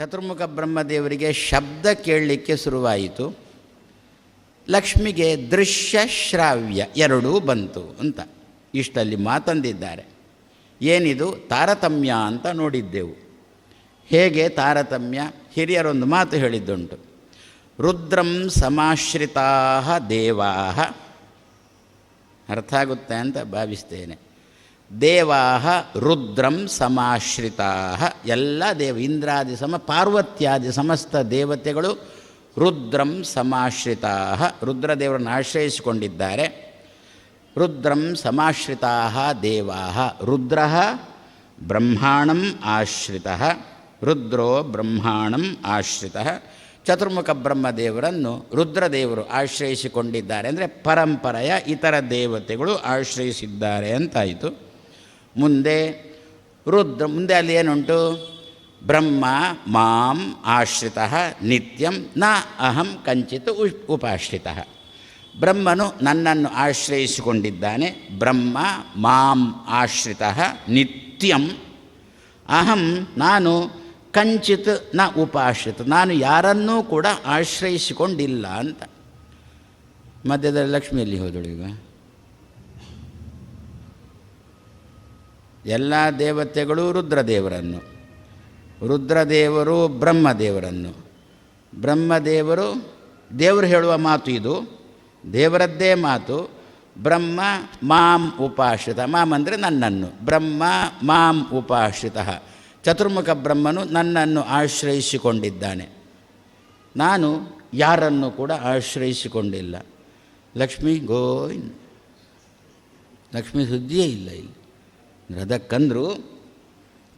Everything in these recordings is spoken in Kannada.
ಚತುರ್ಮುಖ ಬ್ರಹ್ಮದೇವರಿಗೆ ಶಬ್ದ ಕೇಳಲಿಕ್ಕೆ ಶುರುವಾಯಿತು. ಲಕ್ಷ್ಮಿಗೆ ದೃಶ್ಯ ಶ್ರಾವ್ಯ ಎರಡೂ ಬಂತು ಅಂತ ಇಷ್ಟಲ್ಲಿ ಮಾತಂದಿದ್ದಾರೆ. ಏನಿದು? ತಾರತಮ್ಯ ಅಂತ ನೋಡಿದ್ದೆವು. ಹೇಗೆ ತಾರತಮ್ಯ? ಹಿರಿಯರೊಂದು ಮಾತು ಹೇಳಿದ್ದುಂಟು. ರುದ್ರಂ ಸಮಾಶ್ರಿತಾ ದೇವಾ ಅರ್ಥ ಆಗುತ್ತೆ ಅಂತ ಭಾವಿಸ್ತೇನೆ. ದೇವಾ ರುದ್ರಂ ಸಮಾಶ್ರಿತಾ ಎಲ್ಲ ದೇವ, ಇಂದ್ರಾದಿ ಸಮ, ಪಾರ್ವತ್ಯಾದಿ ಸಮಸ್ತ ದೇವತೆಗಳು ರುದ್ರಂ ಸಮಾಶ್ರಿತಾ ರುದ್ರದೇವರನ್ನು ಆಶ್ರಯಿಸಿಕೊಂಡಿದ್ದಾರೆ. ರುದ್ರಂ ಸಮಾಶ್ರಿತಾ ದೇವಾ ರುದ್ರ ಬ್ರಹ್ಮಾಣಂ ಆಶ್ರಿತ. ರುದ್ರೋ ಬ್ರಹ್ಮಾಣಂ ಆಶ್ರಿತ. ಚತುರ್ಮುಖ ಬ್ರಹ್ಮದೇವರನ್ನು ರುದ್ರದೇವರು ಆಶ್ರಯಿಸಿಕೊಂಡಿದ್ದಾರೆ. ಅಂದರೆ ಪರಂಪರೆಯ ಇತರ ದೇವತೆಗಳು ಆಶ್ರಯಿಸಿದ್ದಾರೆ ಅಂತಾಯಿತು. ಮುಂದೆ ರುದ್ರ, ಮುಂದೆ ಅಲ್ಲಿ ಏನುಂಟು? ಬ್ರಹ್ಮ, ಮಾಂ, ಆಶ್ರಿತ, ನಿತ್ಯಂ, ನ, ಅಹಂ, ಕಂಚಿತ್ ಉಪಾಶ್ರಿತ. ಬ್ರಹ್ಮನು ನನ್ನನ್ನು ಆಶ್ರಯಿಸಿಕೊಂಡಿದ್ದಾನೆ. ಬ್ರಹ್ಮ, ಮಾಂ, ಆಶ್ರಿತ, ನಿತ್ಯಂ, ಅಹಂ, ನಾನು ಕಂಚಿತ್, ನ, ಉಪಾಶ್ರಿತ. ನಾನು ಯಾರನ್ನೂ ಕೂಡ ಆಶ್ರಯಿಸಿಕೊಂಡಿಲ್ಲ ಅಂತ. ಮಧ್ಯದಲ್ಲಿ ಲಕ್ಷ್ಮಿಯಲ್ಲಿ ಹೋದಳು ಈಗ. ಎಲ್ಲ ದೇವತೆಗಳು ರುದ್ರದೇವರನ್ನು. ರುದ್ರದೇವರು ಬ್ರಹ್ಮದೇವರನ್ನು. ಬ್ರಹ್ಮದೇವರು, ದೇವರು ಹೇಳುವ ಮಾತು ಇದು. ದೇವರದ್ದೇ ಮಾತು. ಬ್ರಹ್ಮ ಮಾಂ ಉಪಾಶ್ರಿತ. ಮಾಂ ಅಂದರೆ ನನ್ನನ್ನು. ಬ್ರಹ್ಮ ಮಾಂ ಉಪಾಶ್ರಿತ. ಚತುರ್ಮುಖ ಬ್ರಹ್ಮನು ನನ್ನನ್ನು ಆಶ್ರಯಿಸಿಕೊಂಡಿದ್ದಾನೆ. ನಾನು ಯಾರನ್ನು ಕೂಡ ಆಶ್ರಯಿಸಿಕೊಂಡಿಲ್ಲ. ಲಕ್ಷ್ಮೀ ಗೋವಿಂದ್. ಲಕ್ಷ್ಮೀ ಸುದ್ದಿಯೇ ಇಲ್ಲ ಇಲ್ಲಿ. ಅದಕ್ಕಂದ್ರು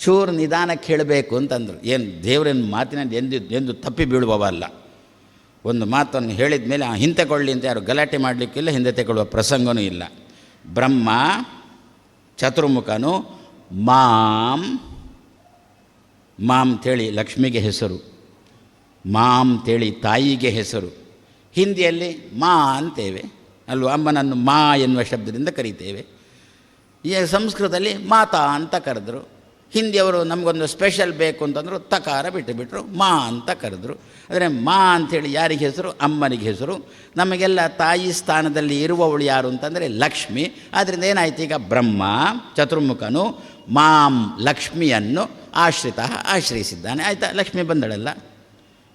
ಚೂರು ನಿಧಾನಕ್ಕೆ ಹೇಳಬೇಕು ಅಂತಂದರು. ಏನು ದೇವರನ್ನು ಮಾತಿನಲ್ಲಿ ಎಂದು ಎಂದು ತಪ್ಪಿ ಬೀಳುವವಲ್ಲ ಒಂದು ಮಾತನ್ನು ಹೇಳಿದ ಮೇಲೆ ಆ ಹಿಂತೆಕೊಳ್ಳಿ ಅಂತ ಯಾರು ಗಲಾಟೆ ಮಾಡಲಿಕ್ಕಿಲ್ಲ, ಹಿಂದೆ ತೆಗೊಳ್ಳುವ ಪ್ರಸಂಗನೂ ಇಲ್ಲ. ಬ್ರಹ್ಮ ಚತುರ್ಮುಖನು ಮಾಂ ಮಾಂ ತೇಳಿ ಲಕ್ಷ್ಮಿಗೆ ಹೆಸರು, ಮಾಂ ತೇಳಿ ತಾಯಿಗೆ ಹೆಸರು. ಹಿಂದಿಯಲ್ಲಿ ಮಾ ಅಂತೇವೆ, ಅಲ್ವಾ? ಅಮ್ಮನನ್ನು ಮಾ ಎನ್ನುವ ಶಬ್ದದಿಂದ ಕರೀತೇವೆ. ಈ ಸಂಸ್ಕೃತದಲ್ಲಿ ಮಾತಾ ಅಂತ ಕರೆದ್ರು. ಹಿಂದಿಯವರು ನಮಗೊಂದು ಸ್ಪೆಷಲ್ ಬೇಕು ಅಂತಂದರು ತಕಾರ ಬಿಟ್ಟುಬಿಟ್ರು, ಮಾ ಅಂತ ಕರೆದ್ರು. ಅಂದರೆ ಮಾ ಅಂಥೇಳಿ ಯಾರಿಗೆ ಹೆಸರು? ಅಮ್ಮನಿಗೆ ಹೆಸರು. ನಮಗೆಲ್ಲ ತಾಯಿ ಸ್ಥಾನದಲ್ಲಿ ಇರುವವಳು ಯಾರು ಅಂತಂದರೆ ಲಕ್ಷ್ಮಿ. ಆದ್ದರಿಂದ ಏನಾಯ್ತು ಈಗ? ಬ್ರಹ್ಮ, ಚತುರ್ಮುಖನು, ಮಾಂ ಲಕ್ಷ್ಮಿಯನ್ನು ಆಶ್ರಿತ, ಆಶ್ರಯಿಸಿದ್ದಾನೆ. ಆಯಿತಾ? ಲಕ್ಷ್ಮಿ ಬಂದಳಲ್ಲ.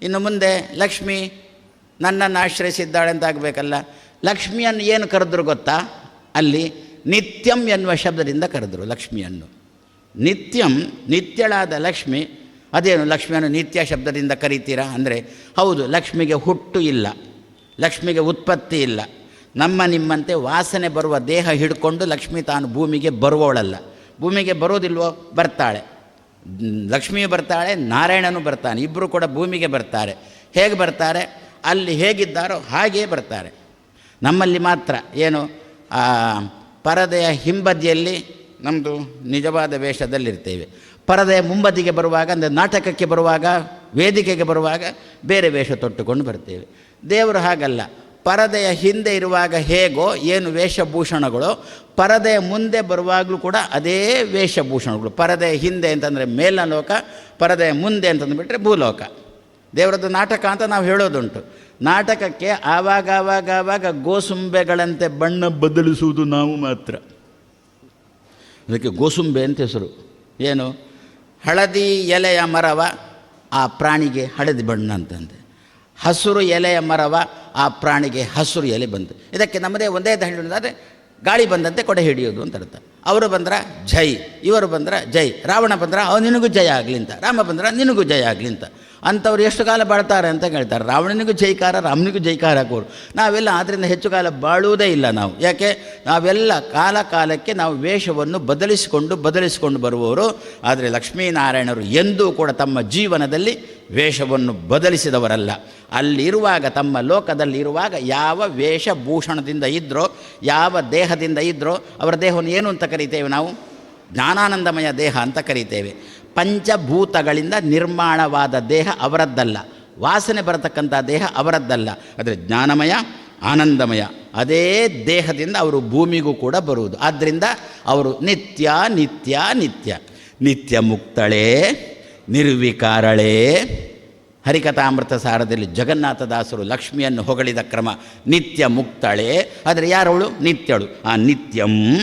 ಇನ್ನು ಮುಂದೆ ಲಕ್ಷ್ಮಿ ನನ್ನನ್ನು ಆಶ್ರಯಿಸಿದ್ದಾಳೆ ಅಂತ ಆಗಬೇಕಲ್ಲ. ಲಕ್ಷ್ಮಿಯನ್ನು ಏನು ಕರೆದ್ರು ಗೊತ್ತಾ? ಅಲ್ಲಿ ನಿತ್ಯಂ ಎನ್ನುವ ಶಬ್ದದಿಂದ ಕರೆದರು ಲಕ್ಷ್ಮಿಯನ್ನು. ನಿತ್ಯಂ ನಿತ್ಯಳಾದ ಲಕ್ಷ್ಮಿ, ಅದೇನು ಲಕ್ಷ್ಮಿಯನ್ನು ನಿತ್ಯ ಶಬ್ದದಿಂದ ಕರೀತೀರಾ ಅಂದರೆ, ಹೌದು, ಲಕ್ಷ್ಮಿಗೆ ಹುಟ್ಟು ಇಲ್ಲ, ಲಕ್ಷ್ಮಿಗೆ ಉತ್ಪತ್ತಿ ಇಲ್ಲ, ನಮ್ಮ ನಿಮ್ಮಂತೆ ವಾಸನೆ ಬರುವ ದೇಹ ಹಿಡ್ಕೊಂಡು ಲಕ್ಷ್ಮಿ ತಾನು ಭೂಮಿಗೆ ಬರುವವಳಲ್ಲ. ಭೂಮಿಗೆ ಬರೋದಿಲ್ವೋ? ಬರ್ತಾಳೆ. ಲಕ್ಷ್ಮಿಯು ಬರ್ತಾಳೆ, ನಾರಾಯಣನು ಬರ್ತಾನೆ ಇಬ್ಬರು ಕೂಡ ಭೂಮಿಗೆ ಬರ್ತಾರೆ. ಹೇಗೆ ಬರ್ತಾರೆ? ಅಲ್ಲಿ ಹೇಗಿದ್ದಾರೋ ಹಾಗೇ ಬರ್ತಾರೆ. ನಮ್ಮಲ್ಲಿ ಮಾತ್ರ, ಏನು? ಪರದೆಯ ಹಿಂಬದಿಯಲ್ಲಿ ನಮ್ಮದು ನಿಜವಾದ ವೇಷದಲ್ಲಿರ್ತೇವೆ. ಪರದೆಯ ಮುಂಬದಿಗೆ ಬರುವಾಗ, ಅಂದರೆ ನಾಟಕಕ್ಕೆ ಬರುವಾಗ, ವೇದಿಕೆಗೆ ಬರುವಾಗ ಬೇರೆ ವೇಷ ತೊಟ್ಟುಕೊಂಡು ಬರ್ತೇವೆ. ದೇವರು ಹಾಗಲ್ಲ. ಪರದೆಯ ಹಿಂದೆ ಇರುವಾಗ ಹೇಗೋ, ಏನು ವೇಷಭೂಷಣಗಳು, ಪರದೆಯ ಮುಂದೆ ಬರುವಾಗಲೂ ಕೂಡ ಅದೇ ವೇಷಭೂಷಣಗಳು. ಪರದೆಯ ಹಿಂದೆ ಅಂತಂದರೆ ಮೇಲಿನ ಲೋಕ ಪರದೆಯ ಮುಂದೆ ಅಂತಂದುಬಿಟ್ರೆ ಭೂಲೋಕ. ದೇವರದ್ದು ನಾಟಕ ಅಂತ ನಾವು ಹೇಳೋದುಂಟು. ನಾಟಕಕ್ಕೆ ಆವಾಗ ಆವಾಗ ಆವಾಗ ಗೋಸುಂಬೆಗಳಂತೆ ಬಣ್ಣ ಬದಲಿಸುವುದು ನಾವು ಮಾತ್ರ. ಅದಕ್ಕೆ ಗೋಸುಂಬೆ ಅಂತ ಹೆಸರು. ಏನು? ಹಳದಿ ಎಲೆಯ ಮರವ ಆ ಪ್ರಾಣಿಗೆ ಹಳದಿ ಬಣ್ಣ ಅಂತಂದೆ. ಹಸಿರು ಎಲೆಯ ಮರವ ಆ ಪ್ರಾಣಿಗೆ ಹಸಿರು ಎಲೆ ಬಂತು. ಇದಕ್ಕೆ ನಮ್ಮದೇ ಒಂದೇ ಅಂದರೆ ಗಾಳಿ ಬಂದಂತೆ ಕೊಡೆ ಹಿಡಿಯೋದು ಅಂತ ಅರ್ಥ. ಅವರು ಬಂದ್ರೆ ಜೈ, ಇವರು ಬಂದ್ರೆ ಜೈ, ರಾವಣ ಬಂದ್ರೆ ನಿನಗೂ ಜಯ ಆಗಲಿ ಅಂತ. ರಾಮ ಬಂದ್ರೆ, ನಿನಗೂ ಜಯ ಆಗಲಿ ಅಂತ. ಅಂಥವ್ರು ಎಷ್ಟು ಕಾಲ ಬಾಳ್ತಾರೆ ಅಂತ ಕೇಳ್ತಾರೆ. ರಾವಣನಿಗೂ ಜೈಕಾರ, ರಾಮನಿಗೂ ಜೈಕಾರ ಹಾಕೋರು ನಾವೆಲ್ಲ ಆದ್ದರಿಂದ ಹೆಚ್ಚು ಕಾಲ ಬಾಳುವುದೇ ಇಲ್ಲ ನಾವು. ಯಾಕೆ? ನಾವೆಲ್ಲ ಕಾಲ ಕಾಲಕ್ಕೆ ನಾವು ವೇಷವನ್ನು ಬದಲಿಸಿಕೊಂಡು ಬದಲಿಸಿಕೊಂಡು ಬರುವವರು. ಆದರೆ ಲಕ್ಷ್ಮೀನಾರಾಯಣರು ಎಂದೂ ಕೂಡ ತಮ್ಮ ಜೀವನದಲ್ಲಿ ವೇಷವನ್ನು ಬದಲಿಸಿದವರಲ್ಲ. ಅಲ್ಲಿರುವಾಗ, ತಮ್ಮ ಲೋಕದಲ್ಲಿರುವಾಗ ಯಾವ ವೇಷಭೂಷಣದಿಂದ ಇದ್ದರೋ ಯಾವ ದೇಹದಿಂದ ಇದ್ದರೋ ಅವರ ದೇಹವನ್ನು ಏನು ಅಂತ ಕರಿತೇವೆ ನಾವು? ಜ್ಞಾನಾನಂದಮಯ ದೇಹ ಅಂತ ಕರಿತೇವೆ. ಪಂಚಭೂತಗಳಿಂದ ನಿರ್ಮಾಣವಾದ ದೇಹ ಅವರದ್ದಲ್ಲ. ವಾಸನೆ ಬರತಕ್ಕಂಥ ದೇಹ ಅವರದ್ದಲ್ಲ. ಆದರೆ ಜ್ಞಾನಮಯ, ಆನಂದಮಯ, ಅದೇ ದೇಹದಿಂದ ಅವರು ಭೂಮಿಗೂ ಕೂಡ ಬರುವುದು. ಆದ್ದರಿಂದ ಅವರು ನಿತ್ಯ ನಿತ್ಯ ನಿತ್ಯ. ನಿತ್ಯ ಮುಕ್ತಳೇ, ನಿರ್ವಿಕಾರಳೇ. ಹರಿಕಥಾಮೃತ ಸಾರದಲ್ಲಿ ಜಗನ್ನಾಥದಾಸರು ಲಕ್ಷ್ಮಿಯನ್ನು ಹೊಗಳಿದ ಕ್ರಮ ನಿತ್ಯ ಮುಕ್ತಳೆ. ಆದರೆ ಯಾರವಳು? ನಿತ್ಯಳು. ಆ ನಿತ್ಯಂ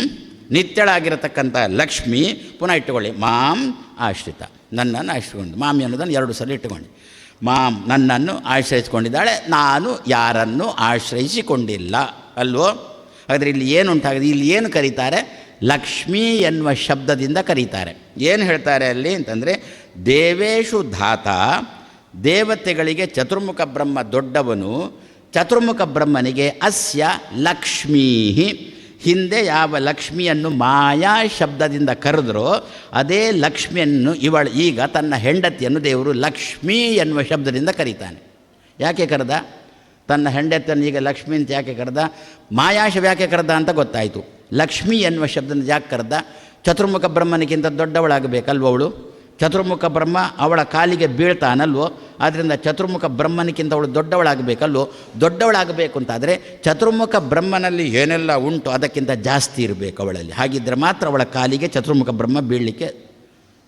ನಿತ್ಯಳಾಗಿರತಕ್ಕಂಥ ಲಕ್ಷ್ಮಿ ಪುನಃ ಇಟ್ಟುಕೊಳ್ಳಿ. ಮಾಂ ಆಶ್ರಿತ. ನನ್ನನ್ನು ಆಶ್ರಿಸಿಕೊಂಡು ಮಾಮಿ ಅನ್ನೋದನ್ನು ಎರಡು ಸಲ ಇಟ್ಟುಕೊಂಡು. ಮಾಂ ನನ್ನನ್ನು ಆಶ್ರಯಿಸಿಕೊಂಡಿದ್ದಾಳೆ. ನಾನು ಯಾರನ್ನು ಆಶ್ರಯಿಸಿಕೊಂಡಿಲ್ಲ. ಅಲ್ವೋ? ಆದರೆ ಇಲ್ಲಿ ಏನು ಉಂಟಾಗಿದೆ? ಇಲ್ಲಿ ಏನು ಕರೀತಾರೆ? ಲಕ್ಷ್ಮೀ ಎನ್ನುವ ಶಬ್ದದಿಂದ ಕರೀತಾರೆ. ಏನು ಹೇಳ್ತಾರೆ ಅಲ್ಲಿ ಅಂತಂದರೆ, ದೇವೇಶು ಧಾತ ದೇವತೆಗಳಿಗೆ ಚತುರ್ಮುಖ ಬ್ರಹ್ಮ ದೊಡ್ಡವನು, ಚತುರ್ಮುಖ ಬ್ರಹ್ಮನಿಗೆ ಅಸ್ಯ ಲಕ್ಷ್ಮೀ ಹಿಂದೆ ಯಾವ ಲಕ್ಷ್ಮಿಯನ್ನು ಮಾಯಾ ಶಬ್ದದಿಂದ ಕರೆದ್ರೋ, ಅದೇ ಲಕ್ಷ್ಮಿಯನ್ನು ಇವಳು ಈಗ ತನ್ನ ಹೆಂಡತಿಯನ್ನು ದೇವರು ಲಕ್ಷ್ಮಿ ಎನ್ನುವ ಶಬ್ದದಿಂದ ಕರೀತಾನೆ. ಯಾಕೆ ಕರೆದ? ತನ್ನ ಹೆಂಡತಿಯನ್ನು ಈಗ ಲಕ್ಷ್ಮಿ ಅಂತ ಯಾಕೆ ಕರೆದ? ಮಾಯಾಶ ಯಾಕೆ ಕರೆದ ಅಂತ ಗೊತ್ತಾಯಿತು. ಲಕ್ಷ್ಮಿ ಎನ್ನುವ ಶಬ್ದದಿಂದ ಯಾಕೆ ಕರೆದ? ಚತುರ್ಮುಖ ಬ್ರಹ್ಮನಿಗಿಂತ ದೊಡ್ಡವಳಾಗಬೇಕಲ್ವ ಅವಳು? ಚತುರ್ಮುಖ ಬ್ರಹ್ಮ ಅವಳ ಕಾಲಿಗೆ ಬೀಳ್ತಾನಲ್ವೋ? ಆದ್ದರಿಂದ ಚತುರ್ಮುಖ ಬ್ರಹ್ಮನಿಗಿಂತ ಅವಳು ದೊಡ್ಡವಳಾಗಬೇಕಲ್ವೋ? ದೊಡ್ಡವಳಾಗಬೇಕು ಅಂತಾದರೆ ಚತುರ್ಮುಖ ಬ್ರಹ್ಮನಲ್ಲಿ ಏನೆಲ್ಲ ಉಂಟು ಅದಕ್ಕಿಂತ ಜಾಸ್ತಿ ಇರಬೇಕು ಅವಳಲ್ಲಿ. ಹಾಗಿದ್ದರೆ ಮಾತ್ರ ಅವಳ ಕಾಲಿಗೆ ಚತುರ್ಮುಖ ಬ್ರಹ್ಮ ಬೀಳಲಿಕ್ಕೆ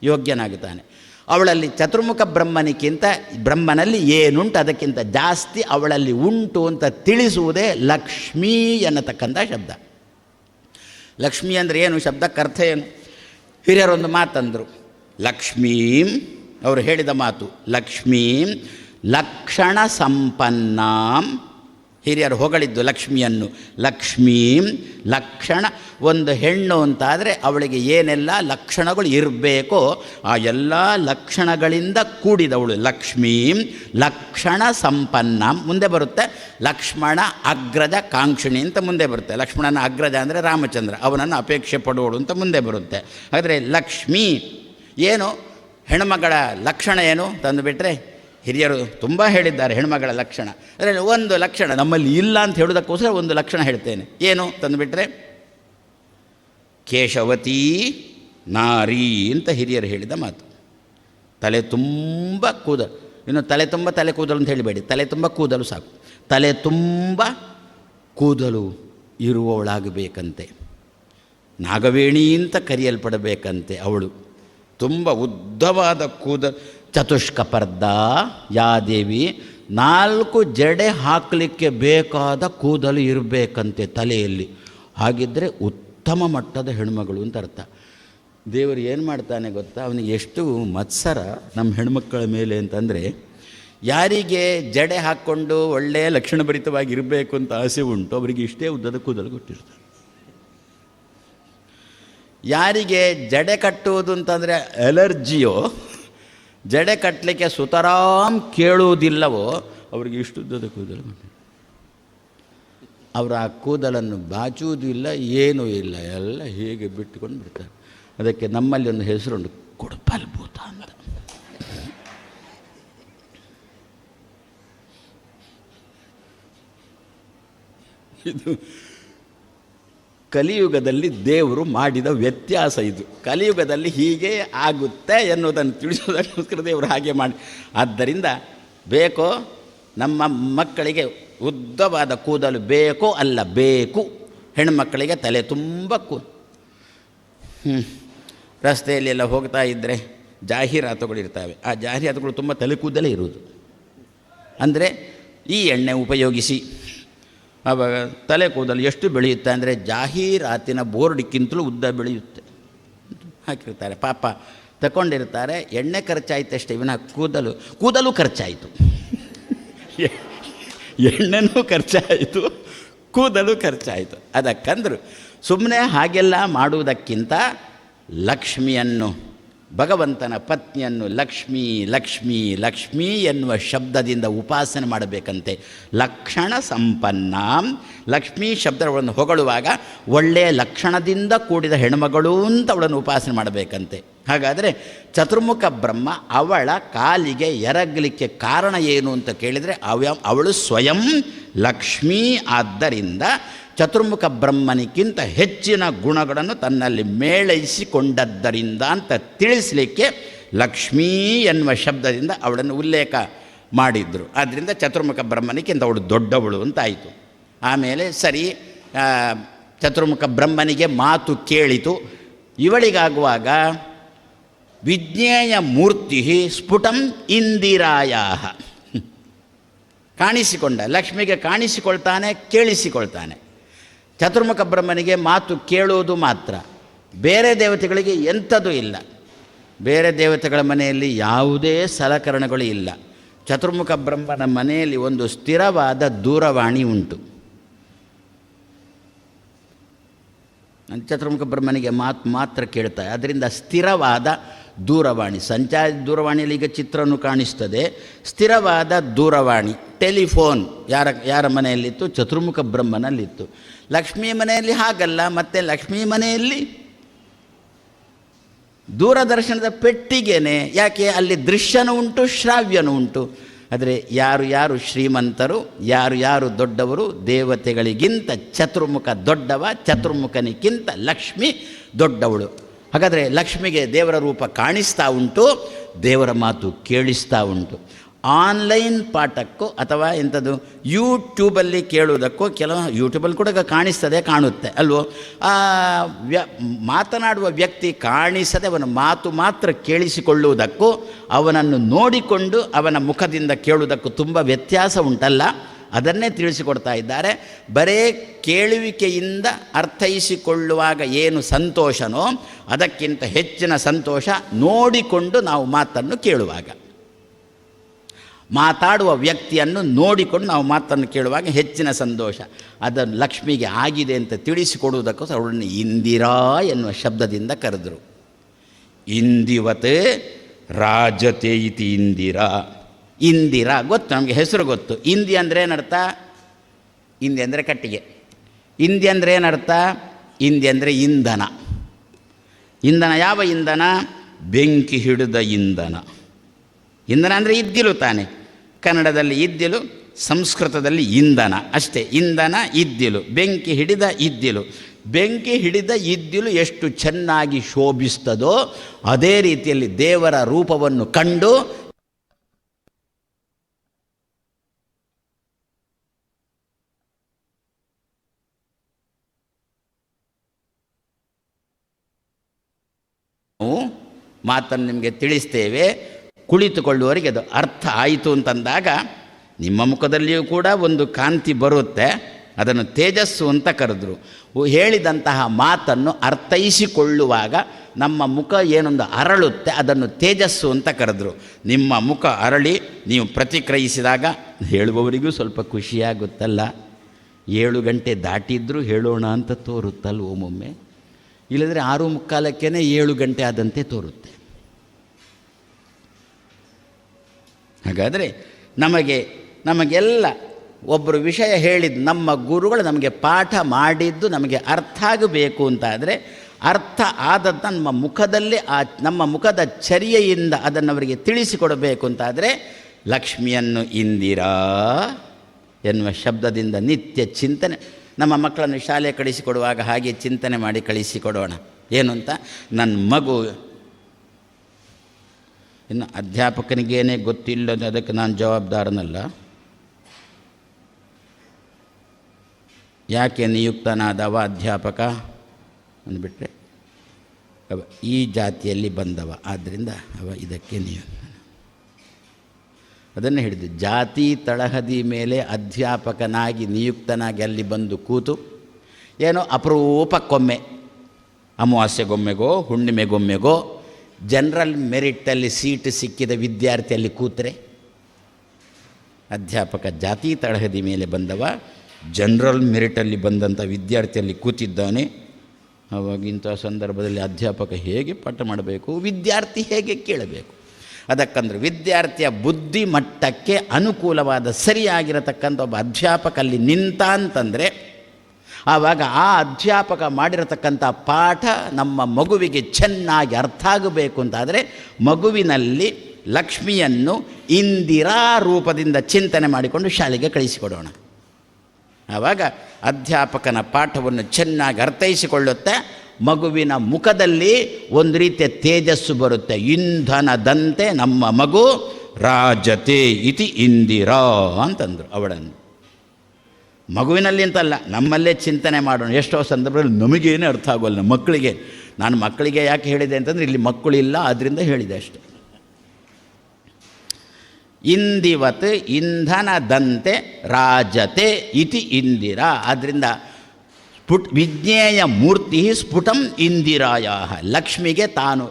ಯೋಗ್ಯನಾಗುತ್ತಾನೆ ಅವಳಲ್ಲಿ ಚತುರ್ಮುಖ ಬ್ರಹ್ಮನಿಗಿಂತ ಬ್ರಹ್ಮನಲ್ಲಿ ಏನುಂಟು ಅದಕ್ಕಿಂತ ಜಾಸ್ತಿ ಅವಳಲ್ಲಿ ಉಂಟು ಅಂತ ತಿಳಿಸುವುದೇ ಲಕ್ಷ್ಮೀ ಎನ್ನತಕ್ಕಂಥ ಶಬ್ದ. ಲಕ್ಷ್ಮಿ ಅಂದರೆ ಏನು? ಶಬ್ದಕ್ಕೆ ಅರ್ಥ ಏನು? ಹಿರಿಯರೊಂದು ಮಾತಂದರು. ಲಕ್ಷ್ಮೀಂ, ಅವರು ಹೇಳಿದ ಮಾತು, ಲಕ್ಷ್ಮೀಂ, ಲಕ್ಷಣ ಸಂಪನ್ನಾಂ. ಹಿರಿಯರು ಹೊಗಳಿದ್ದು ಲಕ್ಷ್ಮಿಯನ್ನು, ಲಕ್ಷ್ಮೀಂ, ಲಕ್ಷಣ, ಒಂದು ಹೆಣ್ಣು ಅಂತಾದರೆ ಅವಳಿಗೆ ಏನೆಲ್ಲ ಲಕ್ಷಣಗಳು ಇರಬೇಕೋ ಆ ಎಲ್ಲ ಲಕ್ಷಣಗಳಿಂದ ಕೂಡಿದವಳು ಲಕ್ಷ್ಮೀಂ, ಲಕ್ಷಣ ಸಂಪನ್ನ. ಮುಂದೆ ಬರುತ್ತೆ ಲಕ್ಷ್ಮಣ ಅಗ್ರಜ ಕಾಂಕ್ಷಿಣಿ ಅಂತ ಮುಂದೆ ಬರುತ್ತೆ. ಲಕ್ಷ್ಮಣನ ಅಗ್ರಜ ಅಂದರೆ ರಾಮಚಂದ್ರ, ಅವನನ್ನು ಅಪೇಕ್ಷೆ ಪಡುವಳು ಅಂತ ಮುಂದೆ ಬರುತ್ತೆ. ಆದರೆ ಲಕ್ಷ್ಮೀ ಏನು? ಹೆಣ್ಮಗಳ ಲಕ್ಷಣ ಏನು? ತಂದುಬಿಟ್ರೆ ಹಿರಿಯರು ತುಂಬ ಹೇಳಿದ್ದಾರೆ ಹೆಣ್ಮಗಳ ಲಕ್ಷಣ. ಅದರಲ್ಲಿ ಒಂದು ಲಕ್ಷಣ ನಮ್ಮಲ್ಲಿ ಇಲ್ಲ ಅಂತ ಹೇಳೋದಕ್ಕೋಸ್ಕರ ಒಂದು ಲಕ್ಷಣ ಹೇಳ್ತೇನೆ. ಏನು? ತಂದುಬಿಟ್ರೆ ಕೇಶವತಿ ನಾರಿ ಅಂತ ಹಿರಿಯರು ಹೇಳಿದ ಮಾತು. ತಲೆ ತುಂಬ ಕೂದಲು. ಇನ್ನು ತಲೆ ತುಂಬ ತಲೆ ಕೂದಲು ಅಂತ ಹೇಳಿಬೇಡಿ. ತಲೆ ತುಂಬ ಕೂದಲು ಸಾಕು. ತಲೆ ತುಂಬ ಕೂದಲು ಇರುವವಳಾಗಬೇಕಂತೆ. ನಾಗವೇಣಿ ಅಂತ ಕರೆಯಲ್ಪಡಬೇಕಂತೆ ಅವಳು. ತುಂಬ ಉದ್ದವಾದ ಕೂದ ಚತುಷ್ಕಪರ್ದ ಯಾದೇವಿ ನಾಲ್ಕು ಜಡೆ ಹಾಕಲಿಕ್ಕೆ ಬೇಕಾದ ಕೂದಲು ಇರಬೇಕಂತೆ ತಲೆಯಲ್ಲಿ. ಹಾಗಿದ್ದರೆ ಉತ್ತಮ ಮಟ್ಟದ ಹೆಣ್ಮಗಳು ಅಂತ ಅರ್ಥ. ದೇವರು ಏನು ಮಾಡ್ತಾನೆ ಗೊತ್ತಾ? ಅವನಿಗೆ ಎಷ್ಟು ಮತ್ಸರ ನಮ್ಮ ಹೆಣ್ಮಕ್ಕಳ ಮೇಲೆ ಅಂತಂದರೆ, ಯಾರಿಗೆ ಜಡೆ ಹಾಕ್ಕೊಂಡು ಒಳ್ಳೆಯ ಲಕ್ಷಣಭರಿತವಾಗಿ ಇರಬೇಕು ಅಂತ ಆಸೆ ಉಂಟು, ಅವರಿಗೆ ಇಷ್ಟೇ ಉದ್ದದ ಕೂದಲು ಕೊಟ್ಟಿರ್ತಾರೆ. ಯಾರಿಗೆ ಜಡೆ ಕಟ್ಟುವುದು ಅಂತಂದರೆ ಅಲರ್ಜಿಯೋ, ಜಡೆ ಕಟ್ಟಲಿಕ್ಕೆ ಸುತರಾಮ್ ಕೇಳುವುದಿಲ್ಲವೋ, ಅವರಿಗೆ ಇಷ್ಟುದ್ದದ ಕೂದಲು. ಅವರು ಆ ಕೂದಲನ್ನು ಬಾಚುವುದೂ ಇಲ್ಲ, ಏನೂ ಇಲ್ಲ, ಎಲ್ಲ ಹೀಗೆ ಬಿಟ್ಟುಕೊಂಡು ಬಿಡ್ತಾರೆ. ಅದಕ್ಕೆ ನಮ್ಮಲ್ಲಿ ಒಂದು ಹೆಸರುಂಟು, ಕೊಡಪಲ್ಭೂತ ಅಂತ. ಇದು ಕಲಿಯುಗದಲ್ಲಿ ದೇವರು ಮಾಡಿದ ವ್ಯತ್ಯಾಸ ಇದು. ಕಲಿಯುಗದಲ್ಲಿ ಹೀಗೆ ಆಗುತ್ತೆ ಎನ್ನುವುದನ್ನು ತಿಳಿಸೋದಕ್ಕೋಸ್ಕರ ದೇವರು ಹಾಗೆ ಮಾಡಿ. ಆದ್ದರಿಂದ ಬೇಕೋ ನಮ್ಮ ಮಕ್ಕಳಿಗೆ ಉದ್ದವಾದ ಕೂದಲು ಬೇಕೋ ಅಲ್ಲ, ಬೇಕು. ಹೆಣ್ಮಕ್ಕಳಿಗೆ ತಲೆ ತುಂಬ ಕೂ ಹ್ಞೂ ರಸ್ತೆಯಲ್ಲೆಲ್ಲ ಹೋಗ್ತಾ ಇದ್ದರೆ ಜಾಹೀರಾತುಗಳಿರ್ತವೆ. ಆ ಜಾಹೀರಾತುಗಳು ತುಂಬ ತಲೆ ಕೂದಲೇ ಇರುವುದು. ಅಂದರೆ ಈ ಎಣ್ಣೆ ಉಪಯೋಗಿಸಿ ಆವಾಗ ತಲೆ ಕೂದಲು ಎಷ್ಟು ಬೆಳೆಯುತ್ತೆ ಅಂದರೆ ಜಾಹೀರಾತಿನ ಬೋರ್ಡ್ಗಿಂತಲೂ ಉದ್ದ ಬೆಳೆಯುತ್ತೆ. ಹಾಕಿರ್ತಾರೆ. ಪಾಪ ತಗೊಂಡಿರ್ತಾರೆ ಎಣ್ಣೆ ಖರ್ಚಾಯ್ತಷ್ಟೇ ಇವನ ಕೂದಲು ಕೂದಲು ಖರ್ಚಾಯಿತು. ಎಣ್ಣೆನೂ ಖರ್ಚಾಯಿತು, ಕೂದಲು ಖರ್ಚಾಯಿತು. ಅದಕ್ಕಂದ್ರು ಸುಮ್ಮನೆ ಹಾಗೆಲ್ಲ ಮಾಡುವುದಕ್ಕಿಂತ ಲಕ್ಷ್ಮಿಯನ್ನು ಭಗವಂತನ ಪತ್ನಿಯನ್ನು ಲಕ್ಷ್ಮೀ ಲಕ್ಷ್ಮೀ ಲಕ್ಷ್ಮೀ ಎನ್ನುವ ಶಬ್ದದಿಂದ ಉಪಾಸನೆ ಮಾಡಬೇಕಂತೆ. ಲಕ್ಷಣ ಸಂಪನ್ನ. ಲಕ್ಷ್ಮೀ ಶಬ್ದಗಳನ್ನು ಹೊಗಳುವಾಗ ಒಳ್ಳೆಯ ಲಕ್ಷಣದಿಂದ ಕೂಡಿದ ಹೆಣ್ಮಗಳು ಅಂತ ಅವಳನ್ನು ಉಪಾಸನೆ ಮಾಡಬೇಕಂತೆ. ಹಾಗಾದರೆ ಚತುರ್ಮುಖ ಬ್ರಹ್ಮ ಅವಳ ಕಾಲಿಗೆ ಎರಗಲಿಕ್ಕೆ ಕಾರಣ ಏನು ಅಂತ ಕೇಳಿದರೆ ಅವ್ಯ ಅವಳು ಸ್ವಯಂ ಲಕ್ಷ್ಮೀ. ಆದ್ದರಿಂದ ಚತುರ್ಮುಖ ಬ್ರಹ್ಮನಿಗಿಂತ ಹೆಚ್ಚಿನ ಗುಣಗಳನ್ನು ತನ್ನಲ್ಲಿ ಮೇಳೈಸಿಕೊಂಡದ್ದರಿಂದ ಅಂತ ತಿಳಿಸಲಿಕ್ಕೆ ಲಕ್ಷ್ಮೀ ಎನ್ನುವ ಶಬ್ದದಿಂದ ಅವಳನ್ನು ಉಲ್ಲೇಖ ಮಾಡಿದ್ರು. ಆದ್ದರಿಂದ ಚತುರ್ಮುಖ ಬ್ರಹ್ಮನಿಗಿಂತ ಅವಳು ದೊಡ್ಡವಳು ಅಂತಾಯಿತು. ಆಮೇಲೆ ಸರಿ ಚತುರ್ಮುಖ ಬ್ರಹ್ಮನಿಗೆ ಮಾತು ಕೇಳಿತು. ಇವಳಿಗಾಗುವಾಗ, ವಿಜ್ಞೇಯ ಮೂರ್ತಿ ಸ್ಫುಟಂ ಇಂದಿರಾಯ ಕಾಣಿಸಿಕೊಂಡ, ಲಕ್ಷ್ಮಿಗೆ ಕಾಣಿಸಿಕೊಳ್ತಾನೆ, ಕೇಳಿಸಿಕೊಳ್ತಾನೆ. ಚತುರ್ಮುಖ ಬ್ರಹ್ಮನಿಗೆ ಮಾತು ಕೇಳುವುದು ಮಾತ್ರ. ಬೇರೆ ದೇವತೆಗಳಿಗೆ ಎಂಥದ್ದು ಇಲ್ಲ. ಬೇರೆ ದೇವತೆಗಳ ಮನೆಯಲ್ಲಿ ಯಾವುದೇ ಸಲಕರಣೆಗಳು ಇಲ್ಲ. ಚತುರ್ಮುಖ ಬ್ರಹ್ಮನ ಮನೆಯಲ್ಲಿ ಒಂದು ಸ್ಥಿರವಾದ ದೂರವಾಣಿ ಉಂಟು. ಚತುರ್ಮುಖ ಬ್ರಹ್ಮನಿಗೆ ಮಾತು ಮಾತ್ರ ಕೇಳ್ತಾರೆ. ಅದರಿಂದ ಸ್ಥಿರವಾದ ದೂರವಾಣಿ, ಸಂಚಾರಿ ದೂರವಾಣಿಯಲ್ಲಿ ಈಗ ಚಿತ್ರವನ್ನು ಕಾಣಿಸ್ತದೆ. ಸ್ಥಿರವಾದ ದೂರವಾಣಿ, ಟೆಲಿಫೋನ್ ಯಾರ ಯಾರ ಮನೆಯಲ್ಲಿತ್ತು? ಚತುರ್ಮುಖ ಬ್ರಹ್ಮನಲ್ಲಿತ್ತು. ಲಕ್ಷ್ಮೀ ಮನೆಯಲ್ಲಿ ಹಾಗಲ್ಲ, ಮತ್ತು ಲಕ್ಷ್ಮೀ ಮನೆಯಲ್ಲಿ ದೂರದರ್ಶನದ ಪೆಟ್ಟಿಗೆನೆ, ಯಾಕೆ? ಅಲ್ಲಿ ದೃಶ್ಯನೂ ಉಂಟು, ಶ್ರಾವ್ಯನೂ ಉಂಟು. ಆದರೆ ಯಾರು ಯಾರು ಶ್ರೀಮಂತರು, ಯಾರು ಯಾರು ದೊಡ್ಡವರು, ದೇವತೆಗಳಿಗಿಂತ ಚತುರ್ಮುಖ ದೊಡ್ಡವ, ಚತುರ್ಮುಖನಿಗಿಂತ ಲಕ್ಷ್ಮಿ ದೊಡ್ಡವಳು. ಹಾಗಾದರೆ ಲಕ್ಷ್ಮಿಗೆ ದೇವರ ರೂಪ ಕಾಣಿಸ್ತಾ ಉಂಟು, ದೇವರ ಮಾತು ಕೇಳಿಸ್ತಾ ಉಂಟು. ಆನ್ಲೈನ್ ಪಾಠಕ್ಕೂ ಅಥವಾ ಎಂಥದ್ದು ಯೂಟ್ಯೂಬಲ್ಲಿ ಕೇಳುವುದಕ್ಕೂ ಕೆಲವು ಯೂಟ್ಯೂಬಲ್ಲಿ ಕೂಡ ಕಾಣಿಸ್ತದೆ, ಕಾಣುತ್ತೆ, ಅಲ್ವೋ? ವ್ಯ, ಮಾತನಾಡುವ ವ್ಯಕ್ತಿ ಕಾಣಿಸದೆ ಅವನ ಮಾತು ಮಾತ್ರ ಕೇಳಿಸಿಕೊಳ್ಳುವುದಕ್ಕೂ ಅವನನ್ನು ನೋಡಿಕೊಂಡು ಅವನ ಮುಖದಿಂದ ಕೇಳುವುದಕ್ಕೂ ತುಂಬ ವ್ಯತ್ಯಾಸ ಉಂಟಲ್ಲ. ಅದನ್ನೇ ತಿಳಿಸಿಕೊಡ್ತಾ ಇದ್ದಾರೆ. ಬರೇ ಕೇಳುವಿಕೆಯಿಂದ ಅರ್ಥೈಸಿಕೊಳ್ಳುವಾಗ ಏನು ಸಂತೋಷನೋ ಅದಕ್ಕಿಂತ ಹೆಚ್ಚಿನ ಸಂತೋಷ ನೋಡಿಕೊಂಡು ನಾವು ಮಾತನ್ನು ಕೇಳುವಾಗ. ಮಾತಾಡುವ ವ್ಯಕ್ತಿಯನ್ನು ನೋಡಿಕೊಂಡು ನಾವು ಮಾತನ್ನು ಕೇಳುವಾಗ ಹೆಚ್ಚಿನ ಸಂತೋಷ. ಅದನ್ನು ಲಕ್ಷ್ಮಿಗೆ ಆಗಿದೆ ಅಂತ ತಿಳಿಸಿಕೊಡುವುದಕ್ಕೋಸ್ಕರ ಅವಳನ್ನು ಇಂದಿರಾ ಎನ್ನುವ ಶಬ್ದದಿಂದ ಕರೆದರು. ಇಂದಿವತೆ ರಾಜತೆ ಇತಿ ಇಂದಿರಾ. ಇಂದಿರಾ ಗೊತ್ತು, ನಮಗೆ ಹೆಸರು ಗೊತ್ತು. ಇಂದಿ ಅಂದರೆ ಏನರ್ಥ? ಇಂದಿ ಅಂದರೆ ಕಟ್ಟಿಗೆ. ಇಂದಿ ಅಂದರೆ ಏನರ್ಥ? ಇಂದಿ ಅಂದರೆ ಇಂಧನ. ಇಂಧನ ಯಾವ ಇಂಧನ? ಬೆಂಕಿ ಹಿಡಿದ ಇಂಧನ. ಇಂಧನ ಅಂದರೆ ಇದ್ದಿಲು ತಾನೆ. ಕನ್ನಡದಲ್ಲಿ ಇದ್ದಿಲು, ಸಂಸ್ಕೃತದಲ್ಲಿ ಇಂಧನ. ಅಷ್ಟೇ, ಇಂಧನ ಇದ್ದಿಲು, ಬೆಂಕಿ ಹಿಡಿದ ಇದ್ದಿಲು. ಬೆಂಕಿ ಹಿಡಿದ ಇದ್ದಿಲು ಎಷ್ಟು ಚೆನ್ನಾಗಿ ಶೋಭಿಸ್ತದೋ, ಅದೇ ರೀತಿಯಲ್ಲಿ ದೇವರ ರೂಪವನ್ನು ಕಂಡು ಮಾತನ್ನು ನಿಮಗೆ ತಿಳಿಸ್ತೇವೆ. ಕುಳಿತುಕೊಳ್ಳುವವರಿಗೆ ಅದು ಅರ್ಥ ಆಯಿತು ಅಂತಂದಾಗ ನಿಮ್ಮ ಮುಖದಲ್ಲಿಯೂ ಕೂಡ ಒಂದು ಕಾಂತಿ ಬರುತ್ತೆ. ಅದನ್ನು ತೇಜಸ್ಸು ಅಂತ ಕರೆದ್ರು. ಹೇಳಿದಂತಹ ಮಾತನ್ನು ಅರ್ಥೈಸಿಕೊಳ್ಳುವಾಗ ನಮ್ಮ ಮುಖ ಏನೊಂದು ಅರಳುತ್ತೆ, ಅದನ್ನು ತೇಜಸ್ಸು ಅಂತ ಕರೆದ್ರು. ನಿಮ್ಮ ಮುಖ ಅರಳಿ ನೀವು ಪ್ರತಿಕ್ರಯಿಸಿದಾಗ ಹೇಳುವವರಿಗೂ ಸ್ವಲ್ಪ ಖುಷಿಯಾಗುತ್ತಲ್ಲ. ಏಳು ಗಂಟೆ ದಾಟಿದ್ರೂ ಹೇಳೋಣ ಅಂತ ತೋರುತ್ತಲ್ಲ ಒಮ್ಮೊಮ್ಮೆ ಇಲ್ಲದ್ರೆ ಆರು ಮುಕ್ಕಾಲಕ್ಕೇ ಏಳು ಗಂಟೆ ಆದಂತೆ ತೋರುತ್ತೆ. ಹಾಗಾದರೆ ನಮಗೆ, ನಮಗೆಲ್ಲ ಒಬ್ಬರು ವಿಷಯ ಹೇಳಿದ್ದು ನಮ್ಮ ಗುರುಗಳು ನಮಗೆ ಪಾಠ ಮಾಡಿದ್ದು ನಮಗೆ ಅರ್ಥ ಆಗಬೇಕು ಅಂತಾದರೆ ಅರ್ಥ ಆದದ್ದು ನಮ್ಮ ಮುಖದಲ್ಲಿ ಆ ನಮ್ಮ ಮುಖದ ಚರ್ಯೆಯಿಂದ ಅದನ್ನು ಅವರಿಗೆ ತಿಳಿಸಿಕೊಡಬೇಕು ಅಂತಾದರೆ ಲಕ್ಷ್ಮಿಯನ್ನು ಇಂದಿರಾ ಎನ್ನುವ ಶಬ್ದದಿಂದ ನಿತ್ಯ ಚಿಂತನೆ. ನಮ್ಮ ಮಕ್ಕಳನ್ನು ಶಾಲೆ ಕಳಿಸಿಕೊಡುವಾಗ ಹಾಗೆ ಚಿಂತನೆ ಮಾಡಿ ಕಳಿಸಿಕೊಡೋಣ. ಏನು ಅಂತ? ನನ್ನ ಮಗು ಇನ್ನು ಅಧ್ಯಾಪಕನಿಗೇನೇ ಗೊತ್ತಿಲ್ಲ ಅದಕ್ಕೆ ನಾನು ಜವಾಬ್ದಾರನಲ್ಲ. ಯಾಕೆ ನಿಯುಕ್ತನಾದವ ಅಧ್ಯಾಪಕ? ಅಂದ್ಬಿಟ್ರೆ, ಅವ ಈ ಜಾತಿಯಲ್ಲಿ ಬಂದವ ಆದ್ದರಿಂದ ಅವ ಇದಕ್ಕೆ ನಿಯುಕ್ತ. ಅದನ್ನು ಹಿಡಿದು ಜಾತಿ ತಳಹದಿ ಮೇಲೆ ಅಧ್ಯಾಪಕನಾಗಿ ನಿಯುಕ್ತನಾಗಿ ಅಲ್ಲಿ ಬಂದು ಕೂತು, ಏನೋ ಅಪರೂಪಕ್ಕೊಮ್ಮೆ, ಅಮಾವಾಸ್ಯೆಗೊಮ್ಮೆಗೋ, ಹುಣ್ಣಿಮೆಗೊಮ್ಮೆಗೋ ಜನರಲ್ ಮೆರಿಟಲ್ಲಿ ಸೀಟ್ ಸಿಕ್ಕಿದ ವಿದ್ಯಾರ್ಥಿ ಅಲ್ಲಿ ಕೂತ್ರೆ ಅಧ್ಯಾಪಕ ಜಾತಿ ತಳಹದಿ ಮೇಲೆ ಬಂದವ, ಜನರಲ್ ಮೆರಿಟಲ್ಲಿ ಬಂದಂಥ ವಿದ್ಯಾರ್ಥಿಯಲ್ಲಿ ಕೂತಿದ್ದಾನೆ. ಅವಾಗಿಂತಹ ಸಂದರ್ಭದಲ್ಲಿ ಅಧ್ಯಾಪಕ ಹೇಗೆ ಪಾಠ ಮಾಡಬೇಕು, ವಿದ್ಯಾರ್ಥಿ ಹೇಗೆ ಕೇಳಬೇಕು? ಅದಕ್ಕಂದ್ರೆ ವಿದ್ಯಾರ್ಥಿಯ ಬುದ್ಧಿಮಟ್ಟಕ್ಕೆ ಅನುಕೂಲವಾದ ಸರಿಯಾಗಿರತಕ್ಕಂಥ ಒಬ್ಬ ಅಧ್ಯಾಪಕ ಅಲ್ಲಿ ನಿಂತ ಅಂತಂದರೆ ಆವಾಗ ಆ ಅಧ್ಯಾಪಕ ಮಾಡಿರತಕ್ಕಂಥ ಪಾಠ ನಮ್ಮ ಮಗುವಿಗೆ ಚೆನ್ನಾಗಿ ಅರ್ಥ ಆಗಬೇಕು ಅಂತಾದರೆ ಮಗುವಿನಲ್ಲಿ ಲಕ್ಷ್ಮಿಯನ್ನು ಇಂದಿರಾ ರೂಪದಿಂದ ಚಿಂತನೆ ಮಾಡಿಕೊಂಡು ಶಾಲೆಗೆ ಕಳಿಸಿಕೊಡೋಣ. ಆವಾಗ ಅಧ್ಯಾಪಕನ ಪಾಠವನ್ನು ಚೆನ್ನಾಗಿ ಅರ್ಥೈಸಿಕೊಳ್ಳುತ್ತೆ, ಮಗುವಿನ ಮುಖದಲ್ಲಿ ಒಂದು ರೀತಿಯ ತೇಜಸ್ಸು ಬರುತ್ತೆ. ಇಂಧನದಂತೆ ನಮ್ಮ ಮಗು ರಾಜತೆ ಇತಿ ಇಂದಿರಾ ಅಂತಂದರು ಅವಳನ್ನು. ಮಗುವಿನಲ್ಲಿ ಅಂತಲ್ಲ ನಮ್ಮಲ್ಲೇ ಚಿಂತನೆ ಮಾಡೋಣ. ಎಷ್ಟೋ ಸಂದರ್ಭದಲ್ಲಿ ನಮಗೇನು ಅರ್ಥ ಆಗೋಲ್ಲ ಮಕ್ಕಳಿಗೆ. ನಾನು ಮಕ್ಕಳಿಗೆ ಯಾಕೆ ಹೇಳಿದೆ ಅಂತಂದರೆ ಇಲ್ಲಿ ಮಕ್ಕಳಿಲ್ಲ ಆದ್ದರಿಂದ ಹೇಳಿದೆ ಅಷ್ಟೆ. ಇಂದಿವತ್ ಇಂಧನದಂತೆ ರಾಜತೆ ಇತಿ ಇಂದಿರ. ಆದ್ದರಿಂದ ಸ್ಫುಟ್, ವಿಜ್ಞೇಯ ಮೂರ್ತಿ ಸ್ಫುಟಂ ಇಂದಿರಾಯ ಲಕ್ಷ್ಮಿಗೆ ತಾನು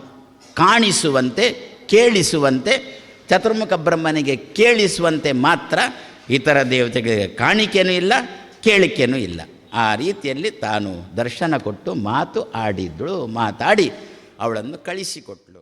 ಕಾಣಿಸುವಂತೆ, ಕೇಳಿಸುವಂತೆ, ಚತುರ್ಮುಖ ಬ್ರಹ್ಮನಿಗೆ ಕೇಳಿಸುವಂತೆ ಮಾತ್ರ ಇತರ ದೇವತೆಗಳಿಗೆ ಕಾಣಿಕೆಯೂ ಇಲ್ಲ, ಕೇಳಿಕೆನೂ ಇಲ್ಲ. ಆ ರೀತಿಯಲ್ಲಿ ತಾನು ದರ್ಶನ ಕೊಟ್ಟು ಮಾತು ಆಡಿದ್ದಳು, ಮಾತಾಡಿ ಅವಳನ್ನು ಕಳಿಸಿಕೊಟ್ಳು